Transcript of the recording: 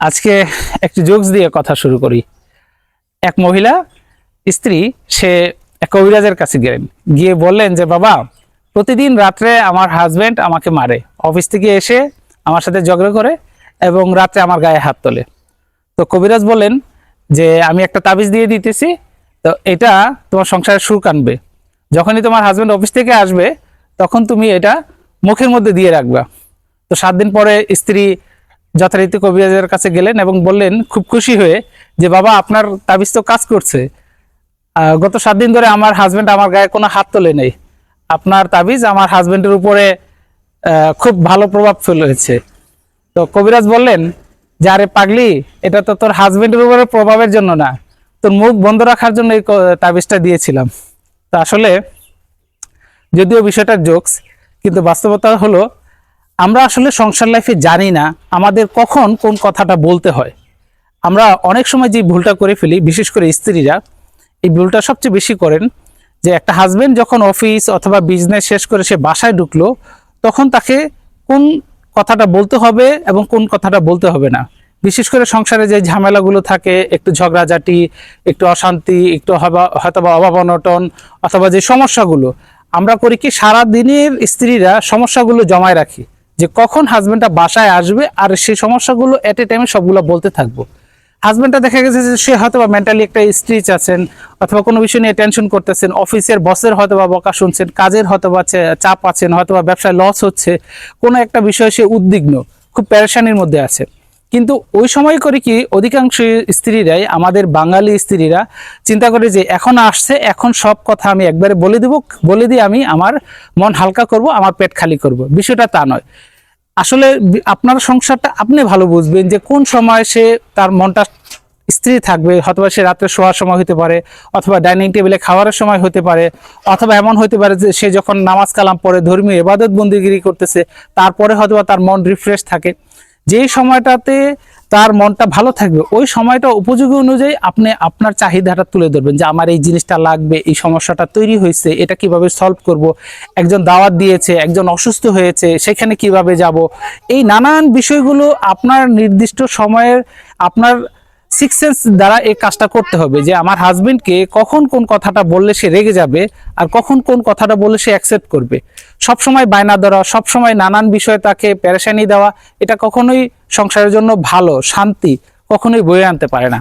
আজকে একটি জোকস দিয়ে কথা শুরু করি। এক মহিলা, স্ত্রী, সে এক কবিরাজের কাছে গেলেন। গিয়ে বললেন যে, বাবা, প্রতিদিন রাত্রে আমার হাজব্যান্ড আমাকে মারে। অফিস থেকে এসে আমার সাথে ঝগড়া করে এবং রাত্রে আমার গায়ে হাত তোলে। তো কবিরাজ বললেন যে, আমি একটা তাবিজ দিয়ে দিতেছি, তো এটা তোমার সংসারে সুখ আনবে। যখনই তোমার হাজব্যান্ড অফিস থেকে আসবে, তখন তুমি এটা মুখের মধ্যে দিয়ে রাখবা। তো সাত দিন পরে স্ত্রী যথারীতি কবিরাজের কাছে গেলেন এবং বললেন, খুব খুশি হয়ে যে বাবা, আপনার তাবিজ তো কাজ করছে। গত সাত দিন ধরে আমার হাজব্যান্ড আমার গায়ে কোনো হাত তোলে নেই। আপনার তাবিজ আমার হাজব্যান্ডের উপরে খুব ভালো প্রভাব ফেলেছে। তো কবিরাজ বললেন, যে আরে পাগলি, এটা তো তোর হাজবেন্ডের উপরে প্রভাবের জন্য না। তোর মুখ বন্ধ রাখার জন্য এই তাবিজটা দিয়েছিলাম। তো আসলে, যদিও বিষয়টা জোকস কিন্তু বাস্তবতা হলো আমরা আসলে সংসার লাইফে জানি না আমাদের কখন কোন কথাটা বলতে হয়। আমরা অনেক সময় যে ভুলটা করে ফেলি, বিশেষ করে স্ত্রীরা, এই ভুলটা সবচেয়ে বেশি করেন যে একটা হাজব্যান্ড যখন অফিস অথবা বিজনেস শেষ করে সে বাসায় ঢুকলো, তখন তাকে কোন কথাটা বলতে হবে এবং কোন কথাটা বলতে হবে না। বিশেষ করে সংসারে যে ঝামেলাগুলো থাকে, একটু ঝগড়াঝাটি, একটু অশান্তি, একটু হয়তোবা অভাব অনটন অথবা যে সমস্যাগুলো, আমরা করি কি সারা দিনের স্ত্রীরা সমস্যাগুলো জমায় রাখি। যে কখন হাজব্যান্ডটা বাসায় আসবে আর সেই সমস্যাগুলো এট এ টাইমে সবগুলো বলতে থাকব। হাজব্যান্ডটা দেখা গেছে যে সে হয়তো বা মেন্টালি একটা স্ট্রিচ আছেন অথবা কোনো বিষয় নিয়ে টেনশন করতেছেন অফিসের বসের হয়তো বা বকা শুনছেন, কাজের হয়তো বা চাপ আছেন হয়তো বা ব্যবসায় লস হচ্ছে, কোনো একটা বিষয়ে সে উদ্বিগ্ন, খুব প্যারেশানির মধ্যে আছে। কিন্তু ওই সময় করে কি অধিকাংশ স্ত্রীরাই, আমাদের বাঙালি স্ত্রীরা চিন্তা করে যে এখন আসছে, এখন সব কথা আমি একবারে বলে দিব, বলে দিয়ে আমি আমার মন হালকা করব, আমার পেট খালি করব। বিষয়টা তা নয়। আসলে আপনার সংসারটা আপনি ভালো বুঝবেন যে কোন সময় সে তার মনটা স্ত্রী থাকবে অথবা সে রাত্রে শোয়ার সময় হতে পারে, অথবা ডাইনিং টেবিলে খাওয়ার সময় হতে পারে, অথবা এমন হতে পারে যে সে যখন নামাজ কালাম পড়ে, ধর্মীয় এবাদত বন্দিগিরি করতেছে, তারপরে হয়তোবা তার মন রিফ্রেশ থাকে। যেই সময়টাতে তার মনটা ভালো থাকবে, ওই সময়টা উপযোগী অনুযায়ী আপনি আপনার চাহিদাটা তুলে ধরবেন যে আমার এই জিনিসটা লাগবে, এই সমস্যাটা তৈরি হয়েছে, এটা কীভাবে সলভ করব? একজন দাওয়াত দিয়েছে, একজন অসুস্থ হয়েছে, সেখানে কীভাবে যাব? এই নানান বিষয়গুলো আপনার নির্দিষ্ট সময়ের, আপনার সিক্স সেন্স দ্বারা এই কাজটা করতে হবে যে আমার হাজবেন্ডকে কখন কোন কথাটা বললে সে রেগে যাবে আর কখন কোন কথাটা বললে সে অ্যাকসেপ্ট করবে। সব সময় বায়না ধরা, সব সময় নানান বিষয়ে তাকে প্যারেশানি দেওয়া, এটা কখনোই সংসারের জন্য ভালো, শান্তি কখনোই বয়ে আনতে পারে না।